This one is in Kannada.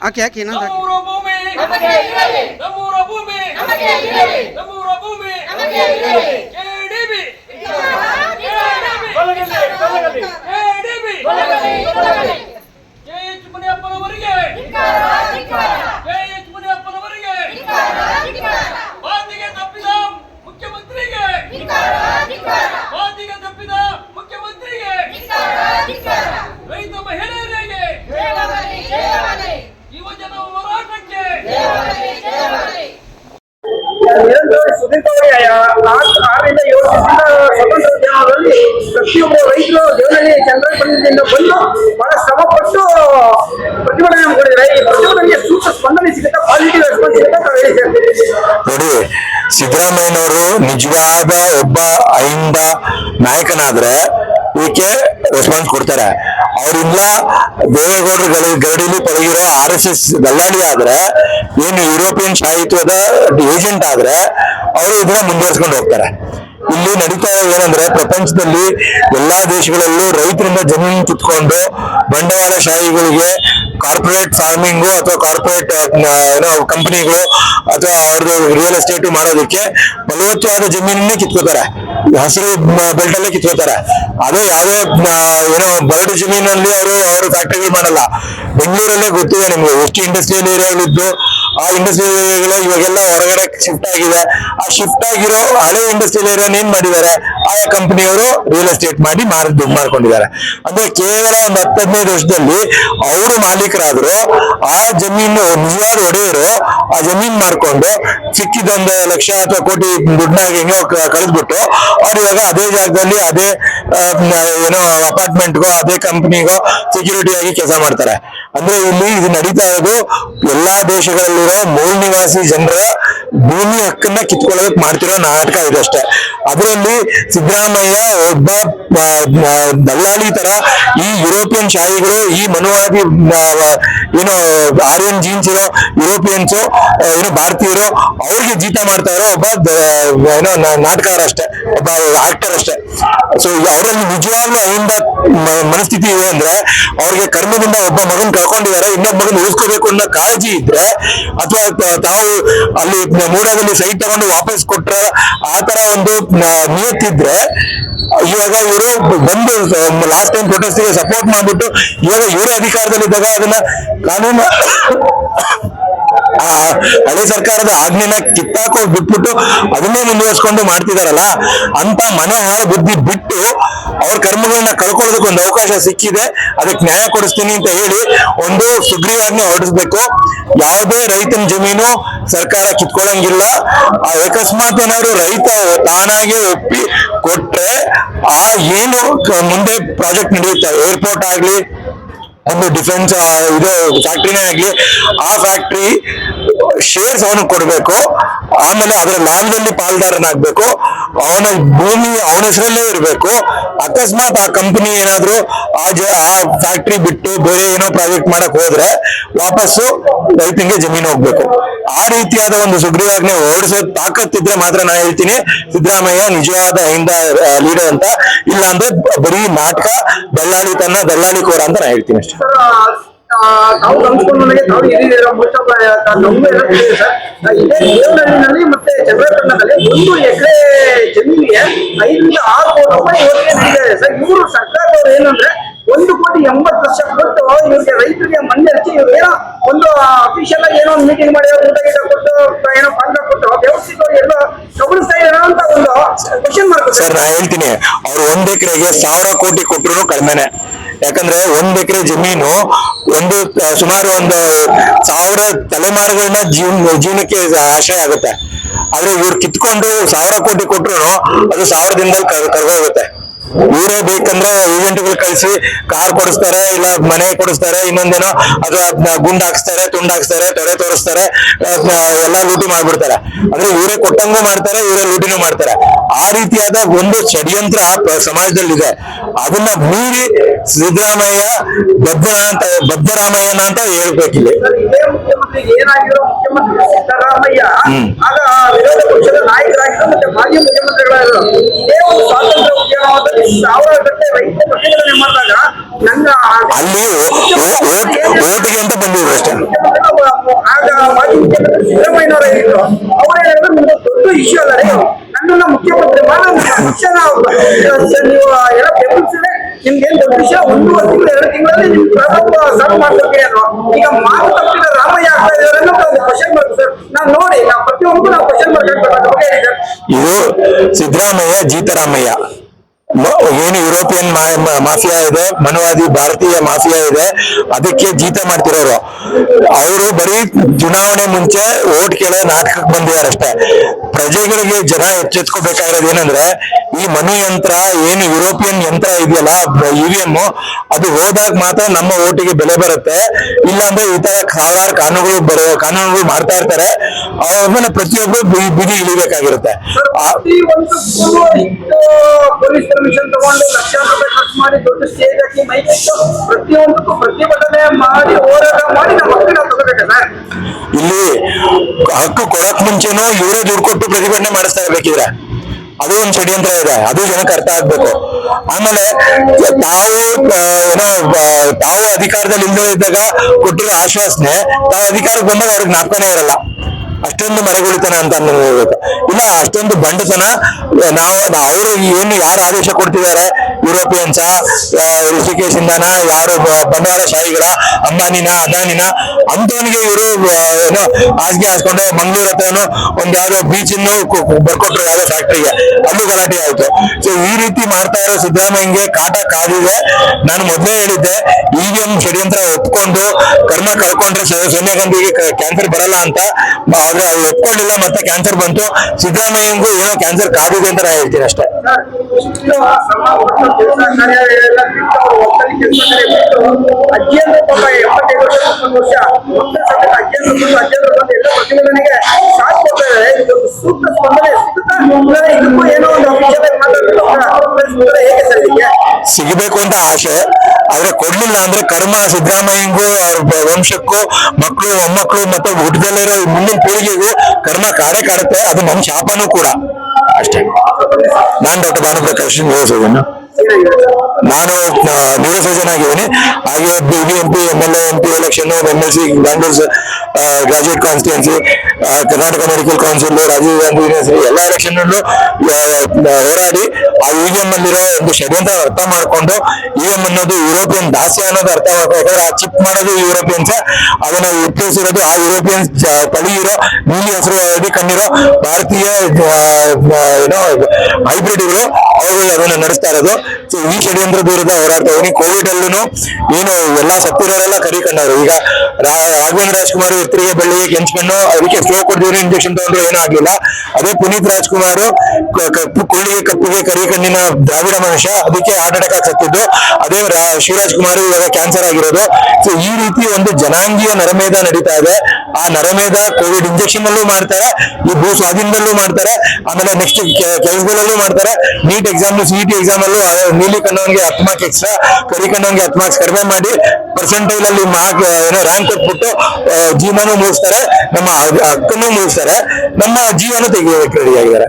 ಹಾಕಿ ಹಾಕಿ ಇನ್ನೊಂದು ಹಾಕಿ ನೋಡಿ, ಸಿದ್ದರಾಮಯ್ಯನವರು ನಿಜವಾದ ಒಬ್ಬ ಅಹಿಂದ ನಾಯಕನಾದ್ರೆ ಇದಕ್ಕೆ ರೆಸ್ಪಾನ್ಸ್ ಕೊಡ್ತಾರೆ. ಅವರಿಂದ ದೇವೇಗೌಡರು ಗಡಿಲಿ ಪಳಗಿರೋ ಆರ್ ಎಸ್ ಎಸ್ ದಲ್ಲಾಳಿ ಆದ್ರೆ ಏನು ಯುರೋಪಿಯನ್ ಸಾಹಿತ್ಯದ ಏಜೆಂಟ್ ಆದ್ರೆ ಅವರು ಇದನ್ನ ಮುಂದುವರ್ಸ್ಕೊಂಡು ಹೋಗ್ತಾರೆ. ಇಲ್ಲಿ ನಡೀತಾ ಇರೋದು ಏನಂದ್ರೆ ಪ್ರಪಂಚದಲ್ಲಿ ಎಲ್ಲಾ ದೇಶಗಳಲ್ಲೂ ರೈತರಿಂದ ಜಮೀನು ಕಿತ್ಕೊಂಡು ಬಂಡವಾಳಶಾಹಿಗಳಿಗೆ ಕಾರ್ಪೊರೇಟ್ ಫಾರ್ಮಿಂಗು ಅಥವಾ ಕಾರ್ಪೊರೇಟ್ ಏನೋ ಕಂಪನಿಗಳು ಅಥವಾ ಅವ್ರದ್ದು ರಿಯಲ್ ಎಸ್ಟೇಟ್ ಮಾಡೋದಕ್ಕೆ ಫಲವತ್ತಾದ ಜಮೀನನ್ನೇ ಕಿತ್ಕೋತಾರೆ. ಹಸಿರು ಬೆಲ್ಟ್ ಅಲ್ಲೇ ಕಿತ್ಕೋತಾರೆ. ಅದೇ ಯಾವುದೇ ಏನೋ ಬರಡು ಜಮೀನಲ್ಲಿ ಅವರು ಅವರು ಫ್ಯಾಕ್ಟರಿಗಳು ಮಾಡಲ್ಲ. ಬೆಂಗಳೂರಲ್ಲೇ ಗೊತ್ತಿದೆ ನಿಮ್ಗೆ, ಎಷ್ಟು ಇಂಡಸ್ಟ್ರಿಯಲ್ ಏರಿಯಾಗಳಿದ್ದು ಆ ಇಂಡಸ್ಟ್ರಿಯಲ್ ಏರಿಯಾಗಳು ಇವಾಗೆಲ್ಲ ಹೊರಗಡೆ ಶಿಫ್ಟ್ ಆಗಿದೆ. ಆ ಶಿಫ್ಟ್ ಆಗಿರೋ ಹಳೆ ಇಂಡಸ್ಟ್ರಿಯಲ್ ಏರಿಯಾ ಏನ್ ಮಾಡಿದ್ದಾರೆ? ಆಯಾ ಕಂಪನಿಯವರು ರಿಯಲ್ ಎಸ್ಟೇಟ್ ಮಾಡಿ ಮಾರಿ ದುಡ್ಡು ಮಾಡ್ಕೊಂಡಿದ್ದಾರೆ. ಅಂದ್ರೆ ಕೇವಲ ಒಂದು ಹತ್ತು ಹದಿನೈದು ವರ್ಷದಲ್ಲಿ ಅವರು ಮಾಲೀಕರಾದ್ರು, ಆ ಜಮೀನು ನಿಜವಾದ ಒಡೆಯರು ಆ ಜಮೀನ್ ಮಾಡ್ಕೊಂಡು ಸಿಕ್ಕಿದೊಂದು ಲಕ್ಷ ಅಥವಾ ಕೋಟಿ ದುಡ್ಡನ್ನ ಹೆಂಗೋ ಕಳೆದ್ಬಿಟ್ಟು ಅವ್ರು ಇವಾಗ ಅದೇ ಜಾಗದಲ್ಲಿ ಅದೇ ಏನೋ ಅಪಾರ್ಟ್ಮೆಂಟ್ಗೋ ಅದೇ ಕಂಪನಿಗೋ ಸೆಕ್ಯೂರಿಟಿ ಆಗಿ ಕೆಲಸ ಮಾಡ್ತಾರೆ. ಅಂದ್ರೆ ಇಲ್ಲಿ ಇದು ನಡೀತಾ ಇರೋದು ಎಲ್ಲಾ ದೇಶಗಳಲ್ಲಿರೋ ಮೂಲ ನಿವಾಸಿ ಜನರ ಭೂಮಿ ಹಕ್ಕನ್ನ ಕಿತ್ಕೊಳ್ಳೋದಕ್ ಮಾಡ್ತಿರೋ ನಾಟಕ ಇದು ಅಷ್ಟೇ. ಅದರಲ್ಲಿ ಸಿದ್ದರಾಮಯ್ಯ ಒಬ್ಬ ದಲ್ಲಾಳಿ ತರ ಈ ಯುರೋಪಿಯನ್ ಶಾಹಿಗಳು, ಈ ಮನುವಾದಿ ಏನು ಆರ್ಯನ್ ಜೀನ್ಸ್ ಇರೋ ಯುರೋಪಿಯನ್ಸ್ ಏನೋ ಭಾರತೀಯರು, ಅವ್ರಿಗೆ ಜೀತ ಮಾಡ್ತಾ ಇರೋ ಒಬ್ಬ ಏನೋ ನಾ- ನಾಟಕಕಾರ ಅಷ್ಟೇ, ಒಬ್ಬ ಆಕ್ಟರ್ ಅಷ್ಟೇ. ಸೊ ಅವರಲ್ಲಿ ನಿಜವಾಗ್ಲೂ ಅಹಿಂದ ಮನಸ್ಥಿತಿ ಇದೆ ಅಂದ್ರೆ, ಅವ್ರಿಗೆ ಕರ್ಮದಿಂದ ಒಬ್ಬ ಮಗನ್ ಕಳ್ಕೊಂಡಿದ್ದಾರೆ, ಇನ್ನೊಬ್ಬ ಮಗನ್ ಉಳಿಸ್ಕೋಬೇಕು ಅನ್ನೋ ಕಾಳಜಿ ಇದ್ರೆ, ಅಥವಾ ತಾವು ಅಲ್ಲಿ ಮೂಡಾದಲ್ಲಿ ಸೈಟ್ ತಗೊಂಡು ವಾಪಸ್ ಕೊಟ್ರ ಆ ತರ ಒಂದು ನಿಯತ್ತಿದ್ರೆ ಇವಾಗ ಇವರು ಬಂದು ಲಾಸ್ಟ್ ಟೈಮ್ ಪ್ರೊಟೆಸ್ಟ್ ಸಪೋರ್ಟ್ ಮಾಡ್ಬಿಟ್ಟು, ಇವಾಗ ಇವರೇ ಅಧಿಕಾರದಲ್ಲಿದ್ದಾಗ ಅದನ್ನ ಕಾನೂನು ಆ ಹಳೆ ಸರ್ಕಾರದ ಆಜ್ಞೆನ ಕಿತ್ತಾಕೋ ಬಿಟ್ಬಿಟ್ಟು ಅದನ್ನೇ ಮುಂದುವರ್ಸ್ಕೊಂಡು ಮಾಡ್ತಿದಾರಲ್ಲ, ಅಂತ ಮನೆ ಬುದ್ಧಿ ಬಿಟ್ಟು ಅವ್ರ ಕರ್ಮಗಳನ್ನ ಕಳ್ಕೊಳ್ಳೋದಕ್ಕೆ ಒಂದು ಅವಕಾಶ ಸಿಕ್ಕಿದೆ, ಅದಕ್ಕೆ ನ್ಯಾಯ ಕೊಡಿಸ್ತೀನಿ ಅಂತ ಹೇಳಿ ಒಂದು ಸುಗ್ರೀವಾಜ್ಞೆ ಹೊರಡಿಸ್ಬೇಕು. ಯಾವುದೇ ರೈತನ ಜಮೀನು ಸರ್ಕಾರ ಕಿತ್ಕೊಳ್ಳಂಗಿಲ್ಲ. ಅಕಸ್ಮಾತ್ ಏನಾದ್ರು ರೈತ ತಾನಾಗೆ ಒಪ್ಪಿ ಕೊಟ್ರೆ ಆ ಏನು ಮುಂದೆ ಪ್ರಾಜೆಕ್ಟ್ ನಡೆಯುತ್ತೆ ಏರ್ಪೋರ್ಟ್ ಆಗ್ಲಿ ಒಂದು ಡಿಫೆನ್ಸ್ ಇದು ಫ್ಯಾಕ್ಟ್ರಿನೇ ಆಗಲಿ, ಆ ಫ್ಯಾಕ್ಟ್ರಿ ಶೇರ್ಸ್ ಅವನಿಗೆ ಕೊಡಬೇಕು. ಆಮೇಲೆ ಅದರ ಲ್ಯಾಂಡ್ ಅಲ್ಲಿ ಪಾಲ್ದಾರನಾಗಬೇಕು ಅವನ ಭೂಮಿ, ಅವನ ಹೆಸರಲ್ಲೇ ಇರಬೇಕು. ಅಕಸ್ಮಾತ್ ಆ ಕಂಪನಿ ಏನಾದ್ರು ಆ ಆ ಫ್ಯಾಕ್ಟ್ರಿ ಬಿಟ್ಟು ಬೇರೆ ಏನೋ ಪ್ರಾಜೆಕ್ಟ್ ಮಾಡಕ್ ಹೋದ್ರೆ ವಾಪಸ್ಸು ರೈತನಿಗೆ ಜಮೀನು ಹೋಗ್ಬೇಕು. ಆ ರೀತಿಯಾದ ಒಂದು ಸುಗ್ರೀವಾಜ್ಞೆ ಹೊರಡಿಸೋ ತಾಕತ್ತಿದ್ರೆ ಮಾತ್ರ ನಾನು ಹೇಳ್ತೀನಿ. ಸಿದ್ದರಾಮಯ್ಯ ನಿಜವಾದ ಹಿಂದ ಲೀಡರ್ ಅಂತ. ಇಲ್ಲ ಅಂದ್ರೆ ಬರೀ ನಾಟಕ, ದಲ್ಲಾಳಿತನ, ದಲ್ಲಾಳಿ ಕೋರ ಅಂತ ನಾನು ಹೇಳ್ತೀನಿ ಆ, ತಾವು ಗಮನಿಸ್ಕೊಂಡು ನನಗೆ ತಾವು ಹಿರಿಯರ ಮೋಸ್ಟ್ ಆಫ್ ನಮಗೂ ಎಲ್ಲ ತಿಳಿದಿದೆ ಸರ್. ಇದೇ ದೇವನಹಳ್ಳಿನಲ್ಲಿ ಮತ್ತೆ ಚಂದ್ರಪಟ್ಟಣದಲ್ಲಿ ಒಂದು ಎಕರೆ ಜಮೀನಿಗೆ ಐದರಿಂದ ಆರು ಕೋಟಿ ರೂಪಾಯಿ ಯೋಜನೆ ನೀಡಿದ್ದಾರೆ ಸರ್ ಇವರು ಸರ್ಕಾರದವ್ರು ಏನಂದ್ರೆ ಒಂದು ಕೋಟಿ ಎಂಬತ್ತು ಲಕ್ಷ ಕೊಟ್ಟು ಇವರಿಗೆ ರೈತರಿಗೆ ಮಣ್ಣು ಹಚ್ಚಿ ಇವ್ರು ಏನೋ ಒಂದು ಅಫಿಷಿಯಲ್ ಆಗಿ ಏನೋ ಒಂದು ಮೀಟಿಂಗ್ ಮಾಡಿ ಊಟ ಗೀಟ ಕೊಟ್ಟು ಏನೋ ಪಾಂಡ ಕೊಟ್ಟು ವ್ಯವಸ್ಥಿತವಾಗಿ ಎಲ್ಲ ಗಮನಿಸ್ತಾ ಇದಾರ ಅಂತ ಒಂದು ಕ್ವಶನ್ ಮಾರ್ಕ್ ಸರ್ ನಾ ಹೇಳ್ತೀನಿ ಅವ್ರು ಒಂದ್ ಎಕರೆಗೆ ಸಾವಿರ ಕೋಟಿ ಕೊಟ್ರು ಕಡಿಮೆನೆ. ಯಾಕಂದ್ರೆ ಒಂದ್ ಎಕರೆ ಜಮೀನು, ಒಂದು ಸುಮಾರು ಒಂದು ಸಾವಿರ ತಲೆಮಾರುಗಳನ್ನ ಜೀವನ ಜೀವನಕ್ಕೆ ಆಶ್ರಯ ಆಗುತ್ತೆ. ಆದ್ರೆ ಇವ್ರು ಕಿತ್ಕೊಂಡು ಸಾವಿರ ಕೋಟಿ ಕೊಟ್ರು ಅದು ಸಾವಿರ ದಿನದಲ್ಲಿ ಕರ್- ಕರ್ಗೋಗುತ್ತೆ. ಇವರೇ ಬೇಕಂದ್ರೆ ಏಜೆಂಟ್ಗಳು ಕಳಿಸಿ ಕಾರ್ ಕೊಡಿಸ್ತಾರೆ ಇಲ್ಲ ಮನೆ ಕೊಡಿಸ್ತಾರೆ ಇನ್ನೊಂದೇನೋ ಅದು ಗುಂಡ್ ಹಾಕ್ಸ್ತಾರೆ ತುಂಡ್ ಹಾಕ್ಸ್ತಾರೆ ತೊಡೆ ತೋರಿಸ್ತಾರೆ ಎಲ್ಲ ಲೂಟಿ ಮಾಡ್ಬಿಡ್ತಾರೆ. ಅಂದ್ರೆ ಇವರೇ ಕೊಟ್ಟಂಗೂ ಮಾಡ್ತಾರೆ ಇವರೇ ಲೂಟಿನೂ ಮಾಡ್ತಾರೆ. ಆ ರೀತಿಯಾದ ಒಂದು ಷಡ್ಯಂತ್ರ ಸಮಾಜದಲ್ಲಿ ಇದೆ ಅದನ್ನ ಮೀರಿ ಸಿದ್ದರಾಮಯ್ಯ ಬದ್ಧನ ಅಂತ ಬದ್ಧರಾಮಯ್ಯನ ಅಂತ ಮುಖ್ಯಮಂತ್ರಿ ಸಿದ್ದರಾಮಯ್ಯ ಆಗ ವಿರೋಧ ಪಕ್ಷದ ನಾಯಕರಾಗಿದ್ದ ಮತ್ತೆ ಮಾಜಿ ಮುಖ್ಯಮಂತ್ರಿಗಳಾಗಿರೋ ಇದೇ ಒಂದು ಸ್ವಾತಂತ್ರ್ಯ ಸಾವಿರ ಗಂಟೆ ರೈತ ಪ್ರತಿಭಟನೆ ಮಾಡಿದಾಗ ನನ್ನ ಅಲ್ಲಿ ಓಟಿಗೆ ಅಂತ ಬಂದಿದ್ರು ಅಷ್ಟೇ. ಆಗ ಮಾಜಿ ಮುಖ್ಯಮಂತ್ರಿ ಸಿದ್ದರಾಮಯ್ಯನವರ ಹೇಳಿದ್ರು ಅವ್ರು ಹೇಳಿದ್ರು ನಿಮ್ಗೆ ದೊಡ್ಡ ಇಶ್ಯೂ ಅಲ್ಲ ರೀ ನನ್ನನ್ನ ಮುಖ್ಯಮಂತ್ರಿ ಮಾಡ ಪಕ್ಷನ ನೀವು ಎಲ್ಲ ಬೆಂಬಲಿಸಿದ್ರೆ ನಿಮ್ಗೆ ಏನ್ ದೊಡ್ಡ ವಿಷಯ ಒಂದು ತಿಂಗಳು ಎರಡು ತಿಂಗಳಲ್ಲಿ ನಿಮ್ ಪ್ರಾರಂಭ ಸರ್ವ್ ಮಾಡ್ತಾರೆ ಈಗ ಮಾತು ತಪ್ಪಿದ ರಾಮಯ್ಯ ಆಗ್ತಾ ಇದ್ದಾರೆ ಕ್ವಶನ್ ಮಾರ್ಕ್ ಸರ್. ನಾನ್ ನೋಡಿ ನಾ ಪ್ರತಿಯೊಂದು ನಾವು ಕ್ವಶನ್ ಮಾರ್ಕ್ ಹಾಕ್ಬೇಕು ಇದು ಸಿದ್ದರಾಮಯ್ಯ ಜೀತರಾಮಯ್ಯ. ಏನು ಯುರೋಪಿಯನ್ ಮಾಫಿಯಾ ಇದೆ, ಮನುವಾದಿ ಭಾರತೀಯ ಮಾಫಿಯಾ ಇದೆ, ಅದಕ್ಕೆ ಜೀತ ಮಾಡ್ತಿರೋರು. ಅವರು ಬರೀ ಚುನಾವಣೆ ಮುಂಚೆ ಓಟ್ ಕೇಳ ನಾಟಕಕ್ಕೆ ಬಂದಿದ್ದಾರೆ ಅಷ್ಟೇ. ಪ್ರಜೆಗಳಿಗೆ ಜನ ಎಚ್ಚೆತ್ಕೋಬೇಕಾಗಿರೋದು ಏನಂದ್ರೆ, ಈ ಮನು ಯಂತ್ರ, ಏನು ಯುರೋಪಿಯನ್ ಯಂತ್ರ ಇದೆಯಲ್ಲ ಇವಿಎಂ ಅದು ಹೋದಾಗ ಮಾತ್ರ ನಮ್ಮ ಓಟಿಗೆ ಬೆಲೆ ಬರುತ್ತೆ. ಇಲ್ಲಾಂದ್ರೆ ಈ ತರ ಸಾವಿರಾರು ಕಾನೂನುಗಳು ಬರೋ, ಕಾನೂನುಗಳು ಮಾಡ್ತಾ ಇರ್ತಾರೆ. ಅವ್ರನ್ನ ಪ್ರತಿಯೊಬ್ಬರು ಬಿ- ಬೀದಿ ಇಳಿಬೇಕಾಗಿರುತ್ತೆ. ಪರ್ಮಿಷನ್ ತಗೊಂಡು ಲಕ್ಷಾಂತರ ರೂಪಾಯಿ ಖರ್ಚು ಮಾಡಿ ದೊಡ್ಡ ಸ್ಟೇಜ್ ಹಾಕಿ ಮೈಕ್ ಇಟ್ಟು ಪ್ರತಿಯೊಂದಕ್ಕೂ ಪ್ರತಿಭಟನೆ ಮಾಡಿ ಹೋರಾಟ ಮಾಡಿ ನಮ್ಮ ಹಕ್ಕು ನಾವು ತಗೋಬೇಕು ಸರ್? ಇಲ್ಲಿ ಹಕ್ಕು ಕೊಡಕ್ ಮುಂಚೆನೂ ಇವರೇ ದುಡ್ಡು ಕೊಟ್ಟು ಪ್ರತಿಭಟನೆ ಮಾಡಿಸ್ತಾ ಇರ್ಬೇಕಿದ್ರೆ. ಅದು ಒಂದು ಷಡ್ಯಂತ್ರ ಇದೆ, ಅದು ಜನಕ್ಕೆ ಅರ್ಥ ಆಗ್ಬೇಕು. ಆಮೇಲೆ ತಾವು ಏನೋ ತಾವು ಅಧಿಕಾರದಲ್ಲಿ ಇಲ್ಲದೆ ಇದ್ದಾಗ ಕೊಟ್ಟಿರೋ ಆಶ್ವಾಸನೆ ತಾವು ಅಧಿಕಾರಕ್ಕೆ ಬಂದಾಗ ಅವ್ರಿಗೆ ಜ್ಞಾಪಕನೇ ಇರಲ್ಲ. ಅಷ್ಟೊಂದು ಮರೆಗುಳಿತನ ಅಂತ ಹೇಳ್ಬೇಕು. ಇಲ್ಲ ಅಷ್ಟೊಂದು ಬಂಡತನ, ನಾವು, ಅವರು ಏನು ಯಾರು ಆದೇಶ ಕೊಡ್ತಿದ್ದಾರೆ, ಯುರೋಪಿಯನ್ಸ್ ಋಷಿಕೇಶ್ ಇಂದನ, ಯಾರು ಬಂಡವಾಳ ಶಾಹಿಗಳ, ಅಂಬಾನಿನ, ಅದಾನಿನ ಅಂತವನಿಗೆ ಇವರು ಏನೋ ಹಾಸಿಗೆ ಹಾಸ್ಕೊಂಡು ಮಂಗಳೂರು ಹತ್ರ ಒಂದ್ ಯಾವ್ದೋ ಬೀಚ್ ಬರ್ಕೊಟ್ರು ಯಾವ್ದೋ ಫ್ಯಾಕ್ಟ್ರಿಗೆ ಅಲ್ಲೂ ಗಲಾಟೆ ಆಯ್ತು. ಸೊ ಈ ರೀತಿ ಮಾಡ್ತಾ ಇರೋ ಸಿದ್ದರಾಮಯ್ಯಗೆ ಕಾಟ ಕಾದಿದೆ. ನಾನು ಮೊದಲೇ ಹೇಳಿದ್ದೆ ಈಗೇನು ಷಡ್ಯಂತ್ರ ಒಪ್ಕೊಂಡು, ಕರ್ಮ ಕಳ್ಕೊಂಡ್ರೆ ಸೋನಿಯಾ ಗಾಂಧಿಗೆ ಕ್ಯಾನ್ಸರ್ ಬರಲ್ಲ ಅಂತ ಆದ್ರೆ ಅವ್ರು ಮತ್ತೆ ಕ್ಯಾನ್ಸರ್ ಬಂತು. ಸಿದ್ದರಾಮಯ್ಯಂಗೂ ಏನೋ ಕ್ಯಾನ್ಸರ್ ಕಾದಿದೆ ಅಂತ ನಾನು ಹೇಳ್ತೀನಿ ಅಷ್ಟೇ. ಸಿಗಬೇಕು ಅಂತ ಆಸೆ. ಆದ್ರೆ ಕೊಡ್ಲಿಲ್ಲ ಅಂದ್ರೆ ಕರ್ಮ, ಸಿದ್ದರಾಮಯ್ಯಂಗೂ, ಅವ್ರ ವಂಶಕ್ಕೂ, ಮಕ್ಕಳು, ಮೊಮ್ಮಕ್ಕಳು ಮತ್ತೆ ಹುಟ್ಟದಲ್ಲಿರೋ ಮುಂದಿನ ಪೀಳಿಗೆಗೂ ಕರ್ಮ ಕಾಡೇ ಕಾಡುತ್ತೆ ಅದು ನಮ್ಮ ಶಾಪನೂ ಕೂಡ. ಅಷ್ಟೇ. ನಾನು ಡಾಕ್ಟರ್ ಭಾನುಪ್ರಕಾಶ್ ನಿವಾಸವನ್ನು ನಾನು ನಿರಸಜನಾಗಿದ್ದೀನಿ ಹಾಗೆ B M P M L M P election M L C Bangalore graduate constituency Karnataka medical council Rajiv Gandhi university ಎಲ್ಲ ಎಲೆಕ್ಷನ್ ಹೋರಾಡಿ, ಆ ಇವಿಎಂ ಅಲ್ಲಿರೋ ಒಂದು ಷಡ್ಯಂತ್ರ ಅರ್ಥ ಮಾಡ್ಕೊಂಡು ಇವಿಎಂ ಅನ್ನೋದು ಯುರೋಪಿಯನ್ ದಾಸ್ಯ ಅನ್ನೋದು ಅರ್ಥ ಮಾಡ್ಕೊಂಡು ಆ ಚಿಪ್ ಮಾಡೋದು ಯುರೋಪಿಯನ್ಸ್ ಅದನ್ನ ಉಪಯೋಗಿಸಿರೋದು ಆ ಯುರೋಪಿಯನ್ಸ್ ತಳಿ ಇರೋ ನೀಲಿ ಹೆಸರು, ಹಳದಿ ಕಣ್ಣಿರೋ ಭಾರತೀಯ ಏನೋ, ಹೈಬ್ರಿಡ್ಗಳು ಅವರು ಅದನ್ನ ನಡೆಸ್ತಾ ಇರೋದು. ಈ ಷಡ್ಯಂತ್ರ ದೂರದ ಹೋರಾಡ್ತಾ ಇದೀನಿ ಕೋವಿಡ್ ಅಲ್ಲೂ ಏನು ಎಲ್ಲಾ ಸತ್ತಿರೋರೆಲ್ಲ ಕರಿಕೊಂಡವ್ರು. ಈಗ ರಾ- ರಾಘವೇಂದ್ರ ರಾಜ್ಕುಮಾರ್ ಎತ್ತರಿಗೆ ಬಳ್ಳಿ ಕೆಂಚ್ಕೊಂಡು ಅದಕ್ಕೆ ಸ್ಟ್ರೋಕ್ ಕೊಡ್ದಿರೋ ಇಂಜೆಕ್ಷನ್ ತಗೊಂಡ್ರೆ ಏನೂ ಆಗ್ಲಿಲ್ಲ. ಅದೇ ಪುನೀತ್ ರಾಜ್ಕುಮಾರ್ ಕಪ್ಪು ಕೊಳ್ಳಿಗೆ ಕಪ್ಪಿಗೆ ಕರಿ ದ್ರಾವಿಡ ಮನುಷ್ಯ, ಅದಕ್ಕೆ ಹಾರ್ಟ್ ಅಟ್ಯಾಕ್ ಆಗಿ ಸತ್ತಿದ್ದು. ಅದೇ ಶಿವರಾಜ್ ಕುಮಾರ್ ಇವಾಗ ಕ್ಯಾನ್ಸರ್ ಆಗಿರೋದು. ಸೊ ಈ ರೀತಿ ಒಂದು ಜನಾಂಗೀಯ ನರಮೇಧ ನಡೀತಾ ಇದೆ. ಆ ನರಮೇಧ ಕೋವಿಡ್ ಇಂಜೆಕ್ಷನ್ ಅಲ್ಲೂ ಮಾಡ್ತಾರೆ, ಈ ಭೂ ಸ್ವಾಧೀನದಲ್ಲೂ ಮಾಡ್ತಾರೆ, ಆಮೇಲೆ ನೆಕ್ಸ್ಟ್ ಕೆಲಸಗಳಲ್ಲೂ ಮಾಡ್ತಾರೆ. ನೀಟ್ ಎಕ್ಸಾಮ್ ಸಿಇಟಿ ಎಕ್ಸಾಮ್ ಅಲ್ಲೂ ನೀಲಿ ಕಣ್ಣವನ್ಗೆ ಹತ್ತು ಮಾರ್ಕ್ ಎಕ್ಸ್ಟ್ರಾ ಕರಿ ಕಣ್ಣವನ್ಗೆ ಹತ್ತು ಮಾರ್ಕ್ಸ್ ಕಡಿಮೆ ಮಾಡಿ ಪರ್ಸೆಂಟೇಜ್ ಅಲ್ಲಿ ಮಾರ್ಕ್ ಏನೋ ರ್ಯಾಂಕ್ ಕೊಟ್ಬಿಟ್ಟು ಆ, ಜೀವನನೂ ಮುಗಿಸ್ತಾರೆ ನಮ್ಮ ಹಕ್ಕನ್ನು ಮುಗಿಸ್ತಾರೆ ನಮ್ಮ ಜೀವನ ತೆಗೆಯೋದಕ್ಕೆ ರೆಡಿ ಆಗಿದ್ದಾರೆ.